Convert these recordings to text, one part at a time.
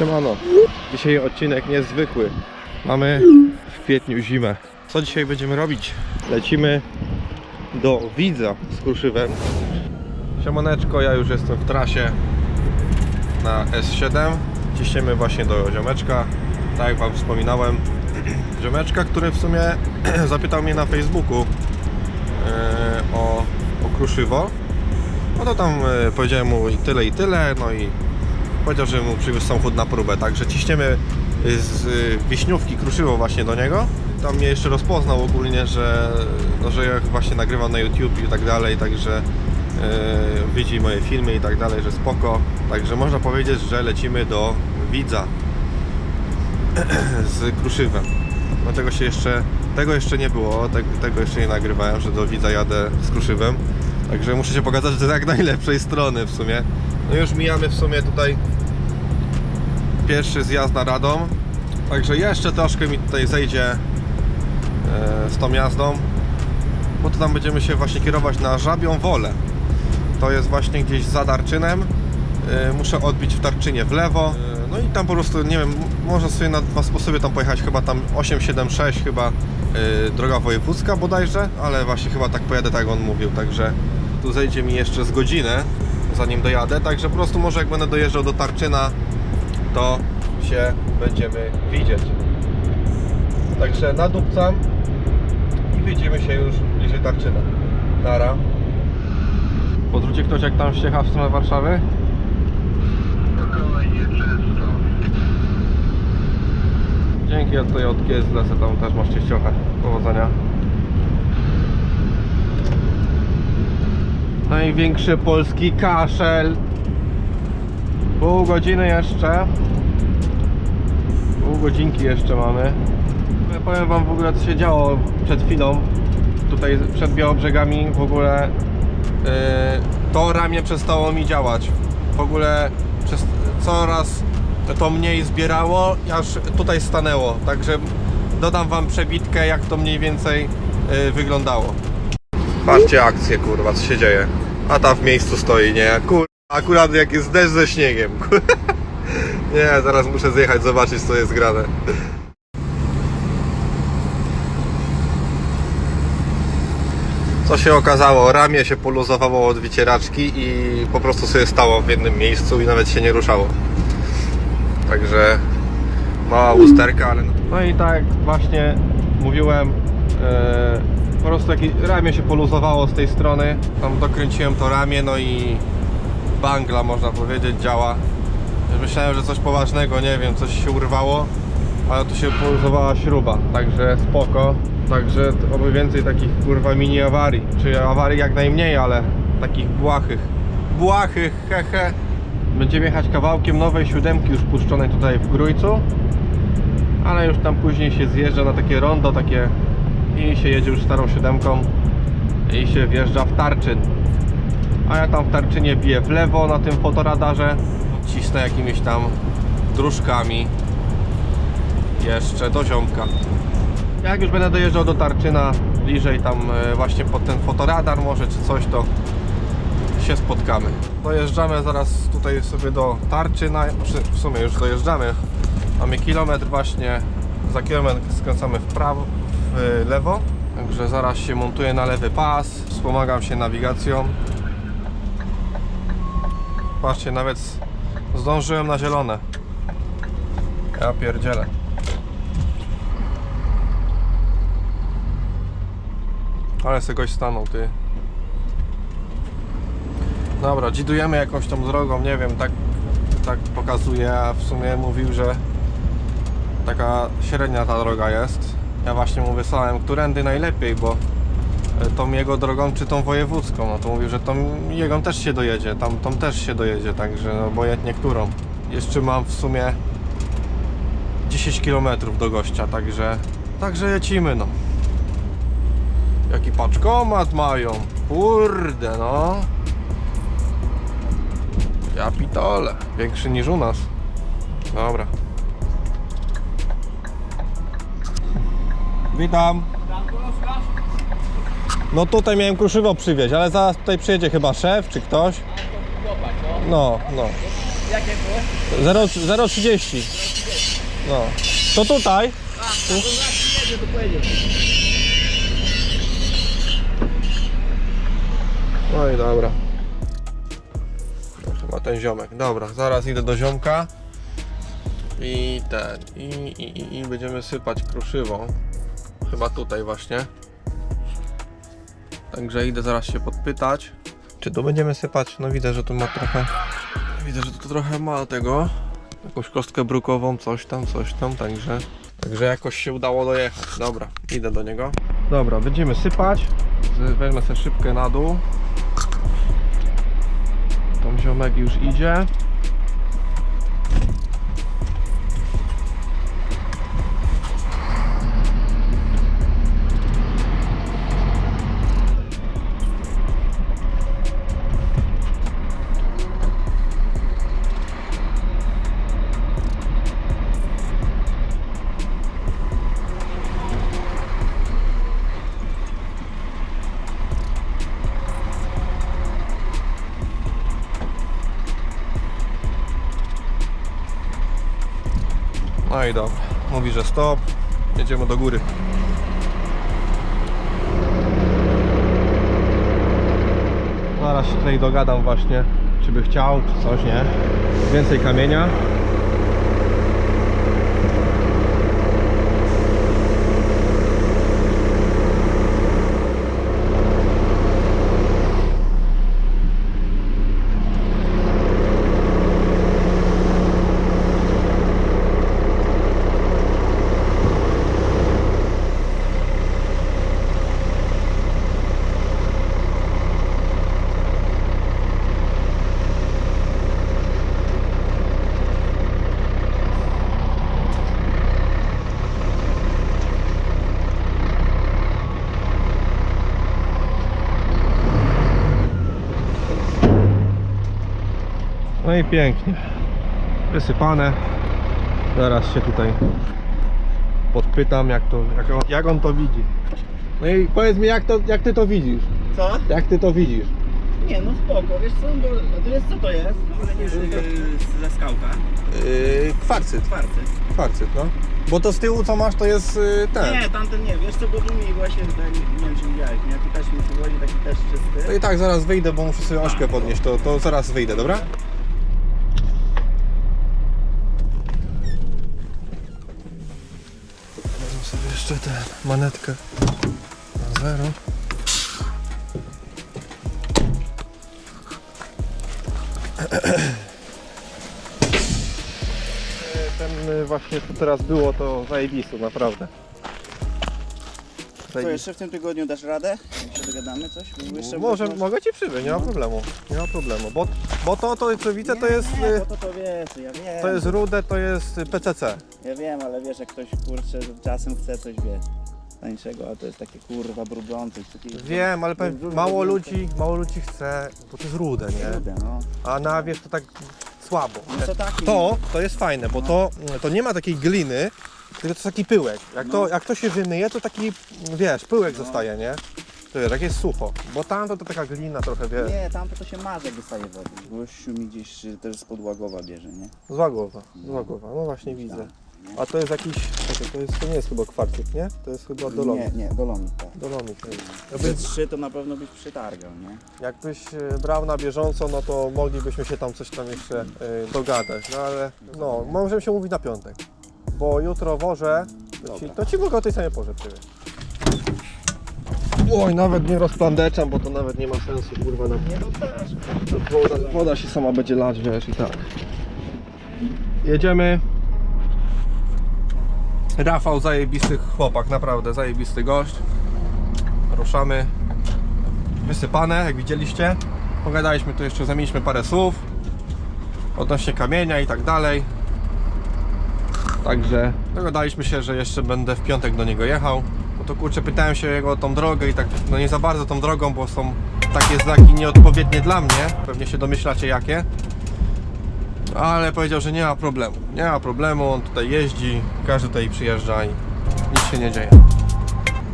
Siemano, dzisiaj odcinek niezwykły. Mamy w kwietniu zimę. Co dzisiaj będziemy robić? Lecimy do Widza z Kruszywem. Siemaneczko, ja już jestem w trasie na S7. Ciśniemy właśnie do ziomeczka. Tak jak Wam wspominałem, ziomeczka, który w sumie zapytał mnie na Facebooku e, o, o Kruszywo. No to tam e, powiedziałem mu tyle i tyle, no i powiedział, że mu przywiózł samochód na próbę, także ciśniemy z y, Wiśniówki Kruszywo właśnie do niego. Tam mnie jeszcze rozpoznał ogólnie, że, no, że jak właśnie nagrywam na YouTube i tak dalej, także y, widzi moje filmy i tak dalej, że spoko. Także można powiedzieć, że lecimy do Widza z Kruszywem. No tego się jeszcze, tego jeszcze nie było, tego, tego jeszcze nie nagrywałem, że do Widza jadę z Kruszywem. Także muszę się pokazać z jak najlepszej strony w sumie. No już mijamy w sumie tutaj pierwszy zjazd na Radom. Także jeszcze troszkę mi tutaj zejdzie e, z tą jazdą. Bo to tam będziemy się właśnie kierować na Żabią Wolę. To jest właśnie gdzieś za Darczynem. E, Muszę odbić w Tarczynie w lewo. E, No i tam po prostu, nie wiem, można sobie na dwa sposoby tam pojechać. Chyba tam 876 chyba droga wojewódzka bodajże, ale właśnie chyba tak pojadę tak jak on mówił, także tu zejdzie mi jeszcze z godzinę zanim dojadę, także po prostu może jak będę dojeżdżał do Tarczyna to się będziemy widzieć. Także nadupcam i widzimy się już bliżej Tarczyna. Nara. Podrzuci ktoś jak tam ściecha w stronę Warszawy? Spokojnie, czysto. Dzięki, od GS lecę, tam też masz czyściochę. Powodzenia. Największy polski kaszel. Pół godziny jeszcze. Pół godzinki jeszcze mamy. Ja powiem wam w ogóle co się działo przed chwilą. Tutaj przed Białobrzegami w ogóle yy, to ramię przestało mi działać. W ogóle przez coraz to mniej zbierało, aż tutaj stanęło. Także dodam wam przebitkę, jak to mniej więcej yy, wyglądało. Patrzcie akcję, kurwa, co się dzieje. A ta w miejscu stoi, nie? Kur... Akurat jak jest deszcz ze śniegiem. kur- Nie, zaraz muszę zjechać, zobaczyć co jest grane. Co się okazało? Ramię się poluzowało od wycieraczki i po prostu sobie stało w jednym miejscu i nawet się nie ruszało. Także mała usterka, ale... No i tak właśnie mówiłem, e, po prostu takie ramię się poluzowało z tej strony. Tam dokręciłem to ramię, no i bangla można powiedzieć działa. Myślałem, że coś poważnego, nie wiem, coś się urwało, ale tu się poluzowała śruba, także spoko. Także oby więcej takich kurwa mini awarii, czy awarii jak najmniej, ale takich błahych. Błahych, hehe. Będziemy jechać kawałkiem nowej siódemki już puszczonej tutaj w Grójcu, ale już tam później się zjeżdża na takie rondo, takie i się jedzie już starą siódemką i się wjeżdża w Tarczyn. A ja tam w Tarczynie biję w lewo na tym fotoradarze, cisnę jakimiś tam dróżkami jeszcze do ziomka. Jak już będę dojeżdżał do Tarczyna, bliżej tam e, właśnie pod ten fotoradar może czy coś, to się spotkamy. Dojeżdżamy zaraz tutaj sobie do Tarczyna, w sumie już dojeżdżamy. Mamy kilometr właśnie, za kilometr skręcamy w prawo, w lewo. Także zaraz się montuję na lewy pas, wspomagam się nawigacją. Patrzcie, nawet zdążyłem na zielone. Ja pierdzielę. Ale se goś stanął, ty. Dobra, dzidujemy jakąś tą drogą, nie wiem, tak, tak pokazuje, a w sumie mówił, że taka średnia ta droga jest. Ja właśnie mu wysłałem, którędy najlepiej, bo e, tą jego drogą czy tą wojewódzką, no to mówił, że tą jego też się dojedzie, tam też się dojedzie, także no, obojętnie którą. Jeszcze mam w sumie 10 km do gościa, także także lecimy no. Jaki paczkomat mają, kurde no. Ja pitole, większy niż u nas. Dobra. Witam. No tutaj miałem kruszywo przywieźć, ale zaraz tutaj przyjedzie chyba szef czy ktoś. No, no. Jakie było? 0,30. No. To tutaj. No i dobra. Chyba ten ziomek. Dobra, zaraz idę do ziomka. I ten. I, i, i, będziemy sypać kruszywą. Chyba tutaj właśnie. Także idę zaraz się podpytać. Czy tu będziemy sypać? No widzę, że tu ma trochę. Widzę, że tu trochę ma tego. Jakąś kostkę brukową, coś tam, coś tam, także. Także jakoś się udało dojechać. Dobra, idę do niego. Dobra, będziemy sypać. Wezmę sobie szybkę na dół. Tam ziomek już idzie. No i dobra. Mówi, że stop. Jedziemy do góry. Zaraz się tutaj dogadam właśnie, czy by chciał, czy coś, nie? Więcej kamienia. No i pięknie. Wysypane. Zaraz się tutaj podpytam, jak, to, jak, on, jak on to widzi. No i powiedz mi, jak, to, jak ty to widzisz? Co? Jak ty to widzisz? Nie, no spoko, wiesz co, bo a to jest co to jest? Yy, ze skałka. Yy, kwarcyt. Czwarty. Kwarcyt, no. Bo to z tyłu co masz, to jest yy, ten. Nie, tamten nie, wiesz co, bo tu mi właśnie, tutaj, nie wiem czy widziałeś, nie? Tu też mi przychodzi taki też No czysty. i tak, zaraz wyjdę, bo muszę sobie ośkę podnieść, to, to zaraz wyjdę, dobra? Jeszcze tę manetkę na zero. Ten y, właśnie co teraz było, to zajebisty, naprawdę. Co, jeszcze w tym tygodniu dasz radę? Się dogadamy coś? Bo jeszcze Może, mogę ci przywieźć, nie ma problemu. Nie ma problemu, bo, bo to, to co widzę, to jest, Nie, y, bo to to wiesz, ja wiem. to jest rude, to jest PCC. Ja wiem, ale wiesz, jak ktoś kurczę czasem chce coś, wie, tańszego, a to jest takie kurwa brudzące. Takie, Wiem, ale powiem, mało ludzi, mało ludzi chce, bo to jest rude, nie? Rude, no. A na wierzch to tak słabo. No to. To, jest fajne, bo to, to nie ma takiej gliny, tylko to jest taki pyłek. Jak, to, No. jak to się wymyje, to taki, wiesz, pyłek zostaje, nie? To wiesz, jak jest sucho. Bo tam to, to taka glina trochę, wiesz, Nie, tam to się marzy, jak dostaje wody. Gościu mi gdzieś y, też z podłagowa bierze, nie? zła głowa, zła głowa, no właśnie widzę. A to jest jakiś, czekaj, to, jest, to nie jest chyba kwarcyt, nie? To jest chyba dolomit. Nie, nie, dolomit, tak. Dolomit to jest. Jakby trzy to na pewno byś przytargał, nie? jakbyś e, brał na bieżąco, no to moglibyśmy się tam coś tam jeszcze e, dogadać, no ale no, możemy się mówić na piątek. Bo jutro wożę, to ci, Dobra. to ci mogę o tej samej porze przywieźć. Oj, nawet nie rozplandeczam, bo to nawet nie ma sensu, kurwa, na... Nie, no też. woda, woda się sama będzie lać, wiesz, i tak. Jedziemy. Rafał zajebisty chłopak, naprawdę zajebisty gość. Ruszamy. Wysypane, jak widzieliście. Pogadaliśmy tu jeszcze, zamieniliśmy parę słów odnośnie kamienia i tak dalej. Także dogadaliśmy się, że jeszcze będę w piątek do niego jechał. Bo to kurczę, pytałem się jego o tą drogę i tak, no nie za bardzo tą drogą, bo są takie znaki nieodpowiednie dla mnie. Pewnie się domyślacie jakie. Ale powiedział, że nie ma problemu. Nie ma problemu, on tutaj jeździ, każdy tutaj przyjeżdża i nic się nie dzieje.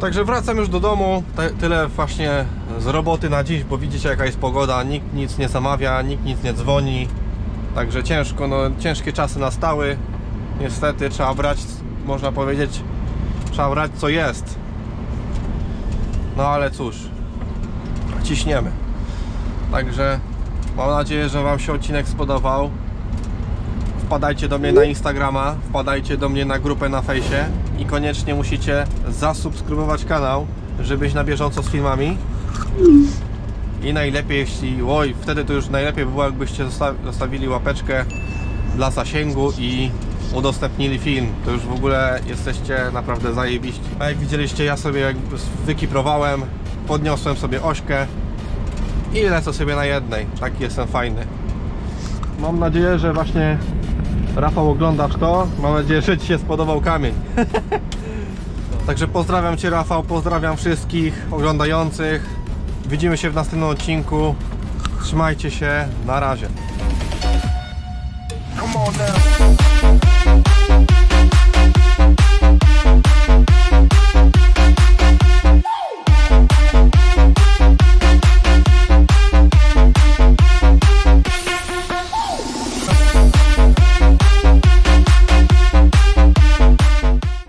Także wracam już do domu. Tyle właśnie z roboty na dziś, bo widzicie jaka jest pogoda. Nikt nic nie zamawia, nikt nic nie dzwoni. Także ciężko, no ciężkie czasy nastały. Niestety trzeba brać, można powiedzieć, trzeba brać co jest. No ale cóż, ciśniemy. Także mam nadzieję, że Wam się odcinek spodobał. Wpadajcie do mnie na Instagrama, wpadajcie do mnie na grupę na fejsie i koniecznie musicie zasubskrybować kanał, żeby być na bieżąco z filmami. I najlepiej, jeśli. Oj, wtedy to już najlepiej by było, jakbyście zosta- zostawili łapeczkę dla zasięgu i udostępnili film. To już w ogóle jesteście naprawdę zajebiści. A jak widzieliście, ja sobie jak wykiprowałem, podniosłem sobie ośkę i lecę sobie na jednej. Taki jestem fajny. Mam nadzieję, że właśnie Rafał oglądasz to. Mam nadzieję, że Ci się spodobał kamień. Także pozdrawiam Cię Rafał, pozdrawiam wszystkich oglądających. Widzimy się w następnym odcinku. Trzymajcie się, na razie.